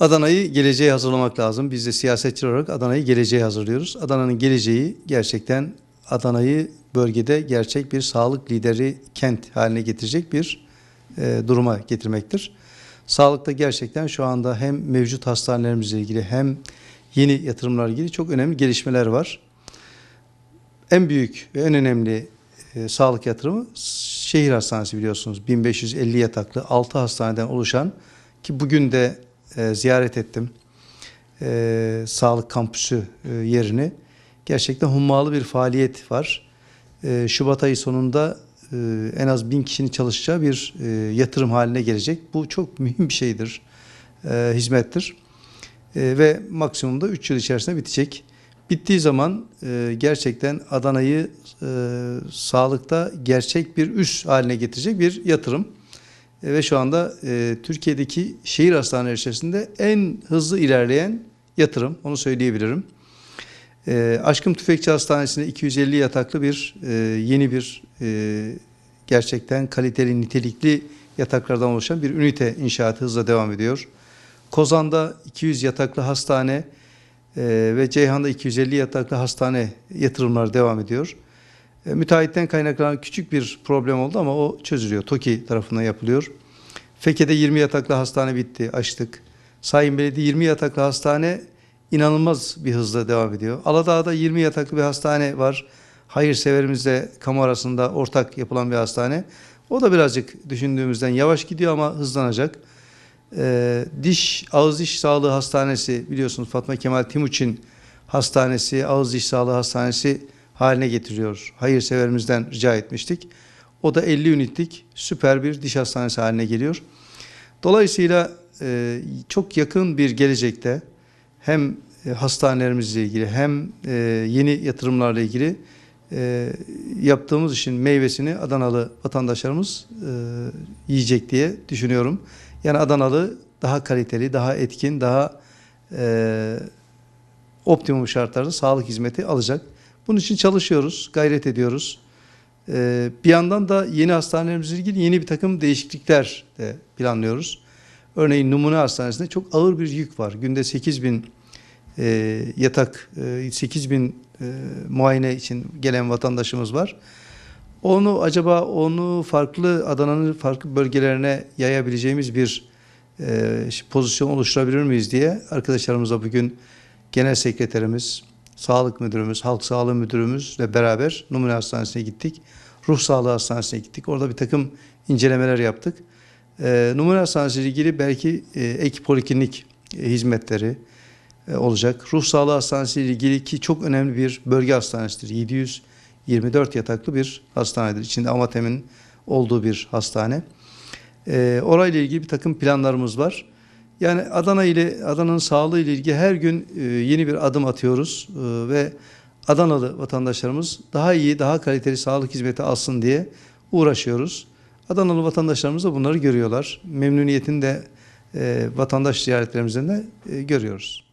Adana'yı geleceğe hazırlamak lazım. Biz de siyasetçi olarak Adana'yı geleceğe hazırlıyoruz. Adana'nın geleceği gerçekten Adana'yı bölgede gerçek bir sağlık lideri kent haline getirecek bir e, duruma getirmektir. Sağlıkta gerçekten şu anda hem mevcut hastanelerimizle ilgili hem yeni yatırımlarla ilgili çok önemli gelişmeler var. En büyük ve en önemli e, sağlık yatırımı şehir hastanesi biliyorsunuz. 1550 yataklı 6 hastaneden oluşan ki bugün de e, ziyaret ettim e, sağlık kampüsü e, yerini. Gerçekten hummalı bir faaliyet var. E, Şubat ayı sonunda e, en az bin kişinin çalışacağı bir e, yatırım haline gelecek. Bu çok mühim bir şeydir, e, hizmettir. E, ve maksimumda 3 yıl içerisinde bitecek. Bittiği zaman e, gerçekten Adana'yı e, sağlıkta gerçek bir üs haline getirecek bir yatırım. E, ve şu anda e, Türkiye'deki şehir hastaneleri içerisinde en hızlı ilerleyen yatırım. Onu söyleyebilirim. E, Aşkım Tüfekçi Hastanesi'nde 250 yataklı bir e, yeni bir e, gerçekten kaliteli, nitelikli yataklardan oluşan bir ünite inşaatı hızla devam ediyor. Kozan'da 200 yataklı hastane e, ve Ceyhan'da 250 yataklı hastane yatırımları devam ediyor. E, müteahhitten kaynaklanan küçük bir problem oldu ama o çözülüyor. TOKİ tarafından yapılıyor. Fekede 20 yataklı hastane bitti, açtık. Sayın Belediye 20 yataklı hastane inanılmaz bir hızla devam ediyor. Aladağ'da 20 yataklı bir hastane var. Hayırseverimizle kamu arasında ortak yapılan bir hastane. O da birazcık düşündüğümüzden yavaş gidiyor ama hızlanacak. Ee, diş, ağız diş sağlığı hastanesi biliyorsunuz Fatma Kemal Timuçin hastanesi, ağız diş sağlığı hastanesi haline getiriyor. Hayırseverimizden rica etmiştik. O da 50 ünitlik süper bir diş hastanesi haline geliyor. Dolayısıyla e, çok yakın bir gelecekte hem e, hastanelerimizle ilgili hem e, yeni yatırımlarla ilgili yaptığımız işin meyvesini Adanalı vatandaşlarımız yiyecek diye düşünüyorum. Yani Adanalı daha kaliteli, daha etkin, daha optimum şartlarda sağlık hizmeti alacak. Bunun için çalışıyoruz, gayret ediyoruz. E, bir yandan da yeni hastanelerimizle ilgili yeni bir takım değişiklikler de planlıyoruz. Örneğin Numune Hastanesi'nde çok ağır bir yük var. Günde 8 bin e, yatak, e, 8 bin e, muayene için gelen vatandaşımız var. Onu acaba onu farklı Adana'nın farklı bölgelerine yayabileceğimiz bir e, pozisyon oluşturabilir miyiz diye arkadaşlarımızla bugün genel sekreterimiz, sağlık müdürümüz, halk sağlığı müdürümüzle beraber Numune Hastanesi'ne gittik. Ruh Sağlığı Hastanesi'ne gittik. Orada bir takım incelemeler yaptık. E, Numune Hastanesi ilgili belki e, ek poliklinik e, hizmetleri e, olacak. Ruh Sağlığı Hastanesi ilgili ki çok önemli bir bölge hastanesidir. 724 yataklı bir hastanedir. İçinde Amatem'in olduğu bir hastane. E, orayla ilgili bir takım planlarımız var. Yani Adana ile Adana'nın sağlığı ile ilgili her gün e, yeni bir adım atıyoruz e, ve Adanalı vatandaşlarımız daha iyi, daha kaliteli sağlık hizmeti alsın diye uğraşıyoruz. Adanalı vatandaşlarımız da bunları görüyorlar. Memnuniyetini de e, vatandaş ziyaretlerimizden de görüyoruz.